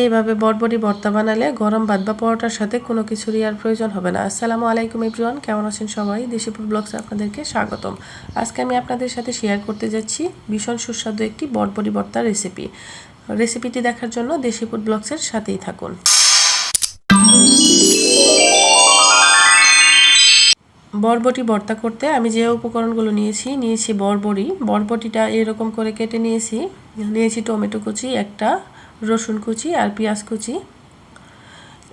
এইভাবে বটবটি ভর্তা বানালে গরম ভাত বা পরোটার সাথে কোনো কিছুরই আর প্রয়োজন হবে না। আসসালামু আলাইকুম এভরিওয়ান, কেমন আছেন সবাই? দেশিপুর ব্লগসে আপনাদেরকে স্বাগতম। আজকে আমি আপনাদের সাথে শেয়ার করতে যাচ্ছি ভীষণ সুস্বাদু একটি বটবটি ভর্তার রেসিপি রেসিপিটি দেখার জন্য দেশিপুর ব্লগসের সাথেই থাকুন। বরবটি ভর্তা করতে আমি যে উপকরণগুলো নিয়েছি নিয়েছি বরবড়ি বরবটিটা এরকম করে কেটে নিয়েছি। নিয়েছি টমেটো কুচি, একটা রসুন কুচি আর পেঁয়াজ কুচি।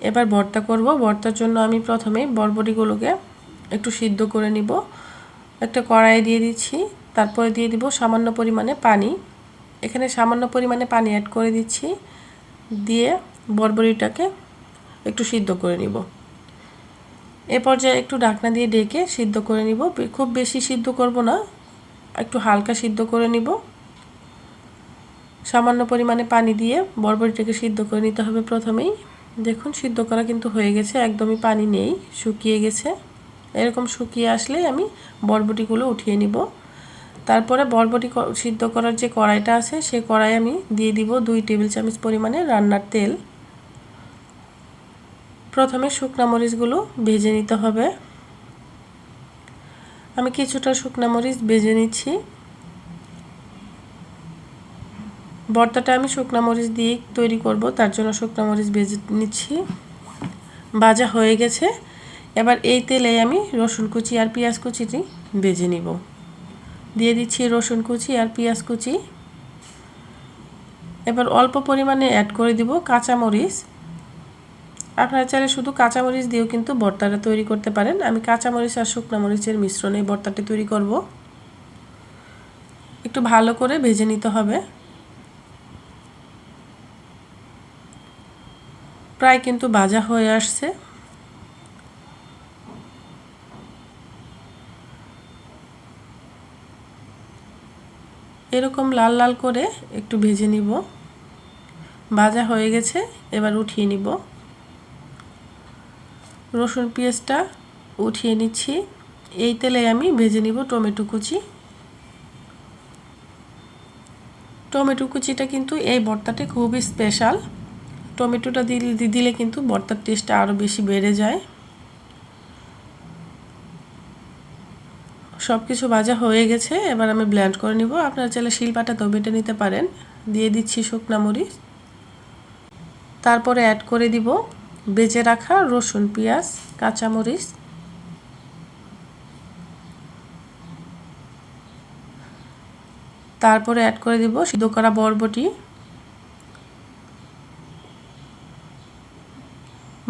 এবার ভর্তা করব। ভর্তার জন্য আমি প্রথমে বরবটিগুলোকে একটু সিদ্ধ করে নিব। একটা কড়াই দিয়ে দিচ্ছি। তারপরে দিয়ে দিব সামান্য পরিমাণে পানি। এখানে সামান্য পরিমাণে পানি অ্যাড করে দিচ্ছি। দিয়ে বরবটিটাকে একটু সিদ্ধ করে নিব। এ পর্যায়ে একটু ঢাকনা দিয়ে ডেকে সিদ্ধ করে নিব। খুব বেশি সিদ্ধ করব না। একটু হালকা সিদ্ধ করে নিব। সামান্য পরিমাণে পানি দিয়ে বরবটিটাকে সিদ্ধ করে নিতে হবে প্রথমেই। দেখুন, সিদ্ধ করা কিন্তু হয়ে গেছে, একদমই পানি নেই, শুকিয়ে গেছে। এরকম শুকিয়ে আসলে আমি বরবটিগুলো উঠিয়ে নিব। তারপরে বরবটি সিদ্ধ করার যে কড়াইটা আছে, সে কড়াই আমি দিয়ে দিব দুই টেবিল চামচ পরিমাণে রান্নার তেল। প্রথমে শুকনা মরিচগুলো ভেজে নিতে হবে। আমি কিছুটা শুকনা মরিচ ভেজে নিচ্ছি। ভর্তাটা আমি শুকনা মরিচ দিয়ে তৈরি করব, তার জন্য শুকনা মরিচ ভেজে নিচ্ছি। ভাজা হয়ে গেছে। এবার এই তেলে আমি রসুন কুচি আর পেঁয়াজ কুচিটি ভেজে নিব। দিয়ে দিচ্ছি রসুন কুচি আর পেঁয়াজ কুচি। এবার অল্প পরিমাণে অ্যাড করে দিব কাঁচামরিচ আপনারা চাইলে শুধু কাঁচামরিচ দিয়েও কিন্তু ভর্তাটা তৈরি করতে পারেন। আমি কাঁচামরিচ আর শুকনো মরিচের মিশ্রণে ভর্তাটি তৈরি করব। একটু ভালো করে ভেজে নিতে হবে। প্রায় কিন্তু ভাজা হয়ে আসছে। এরকম লাল লাল করে একটু ভেজে নিব। ভাজা হয়ে গেছে, এবার উঠিয়ে নিব। রসুন পেঁয়াজটা উঠিয়ে নিচ্ছি। এই তেলে আমি ভেজে নিব টমেটো কুচি। টমেটো কুচিটা কিন্তু এই ভর্তাটা খুবই স্পেশাল। টমেটোটা দিলে দিলে কিন্তু ভর্তার টেস্টটা আরও বেশি বেড়ে যায়। সব কিছু ভাজা হয়ে গেছে, এবার আমি ব্ল্যান্ড করে নিব। আপনারা চাইলে শিলপাটাতেও বেটে নিতে পারেন। দিয়ে দিচ্ছি শুকনা মরিচ। তারপরে অ্যাড করে দিব বেজে রাখা রসুন, পেঁয়াজ কাঁচামরিচ তারপরে অ্যাড করে দিব সিদ্ধ করা বরবটি।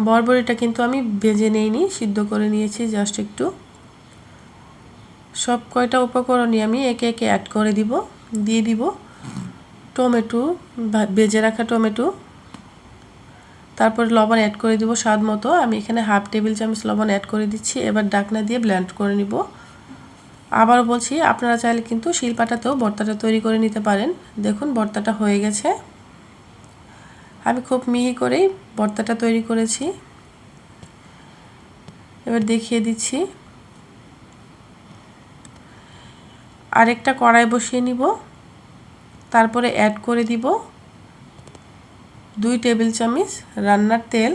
বরবটিটা কিন্তু আমি ভেজে নেইনি, সিদ্ধ করে নিয়েছি জাস্ট একটু। সব কয়টা উপকরণই আমি একে একে অ্যাড করে দিব, দিয়ে দিব। টমেটো ভেজে রাখা টমেটো। তারপর লবণ অ্যাড করে দিব স্বাদ মতো। আমি এখানে হাফ টেবিল চামচ লবণ অ্যাড করে দিচ্ছি, এবার ডাকনা দিয়ে ব্ল্যান্ড করে নিব। আবার বলছি, আপনারা চাইলে কিন্তু শিলপাটাতেও ভর্তাটা তৈরি করে নিতে পারেন। দেখুন ভর্তাটা হয়ে গেছে। আমি খুব মিহি করেই ভর্তাটা তৈরি করেছি। এবার দেখিয়ে দিচ্ছি। আরেকটা কড়াই বসিয়ে নিব। তারপরে অ্যাড করে দিব দুই টেবিল চামচ রান্নার তেল।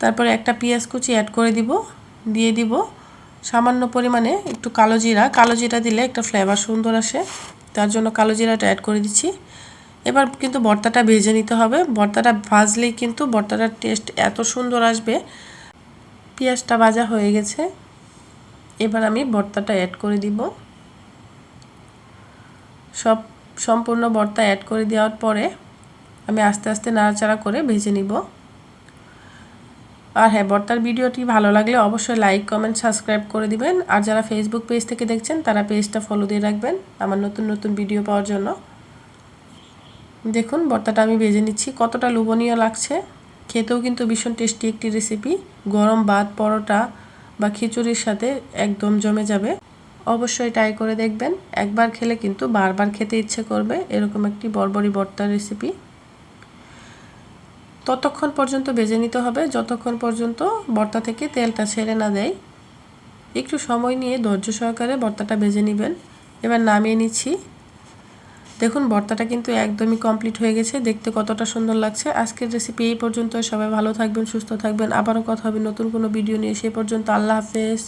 তারপরে একটা পেঁয়াজ কুচি অ্যাড করে দিব, দিয়ে দিব। সামান্য পরিমাণে একটু কালো জিরা। কালো জিরা দিলে একটা ফ্লেভার সুন্দর আসে। তার জন্য কালো জিরাটা অ্যাড করে দিচ্ছি। এবার কিন্তু ভর্তাটা ভেজে নিতে হবে। ভর্তাটা ভাজলেই কিন্তু ভর্তাটার টেস্ট এত সুন্দর আসবে। পেঁয়াজটা ভাজা হয়ে গেছে। এবার আমি ভর্তাটা অ্যাড করে দিব। সব সম্পূর্ণ ভর্তা অ্যাড করে দেওয়ার পরে আমি আস্তে আস্তে নাড়াচাড়া করে ভেজে নিব। আর হ্যাঁ বর্তার ভিডিওটি ভালো লাগলে অবশ্যই লাইক কমেন্ট সাবস্ক্রাইব করে দিবেন। আর যারা ফেসবুক পেজ থেকে দেখছেন, তারা পেজটা ফলো দিয়ে রাখবেন আমার নতুন নতুন ভিডিও পাওয়ার জন্য। দেখুন, বর্তাটা আমি ভেজে নিচ্ছি। কতটা লোভনীয় লাগছে। খেতেও কিন্তু ভীষণ টেস্টি একটি রেসিপি গরম ভাত, পরোটা বা খিচুড়ির সাথে একদম জমে যাবে। অবশ্যই ট্রাই করে দেখবেন। একবার খেলে কিন্তু বারবার খেতে ইচ্ছে করবে। এরকম একটি বরবরি ভর্তার রেসিপি ততক্ষণ পর্যন্ত ভেজে নিতে হবে। যতক্ষণ পর্যন্ত ভর্তা থেকে তেলটা ছেড়ে না দেয়, একটু সময় নিয়ে ধৈর্য সহকারে ভর্তাটা ভেজে নেবেন। এবার নামিয়ে নিচ্ছি। দেখুন ভর্তাটা কিন্তু একদমই কমপ্লিট হয়ে গেছে। দেখতে কতটা সুন্দর লাগছে। আজকের রেসিপি এই পর্যন্ত সবাই ভালো থাকবেন, সুস্থ থাকবেন। আবারও কথা হবে নতুন কোনো ভিডিও নিয়ে। সে পর্যন্ত আল্লাহ হাফেজ।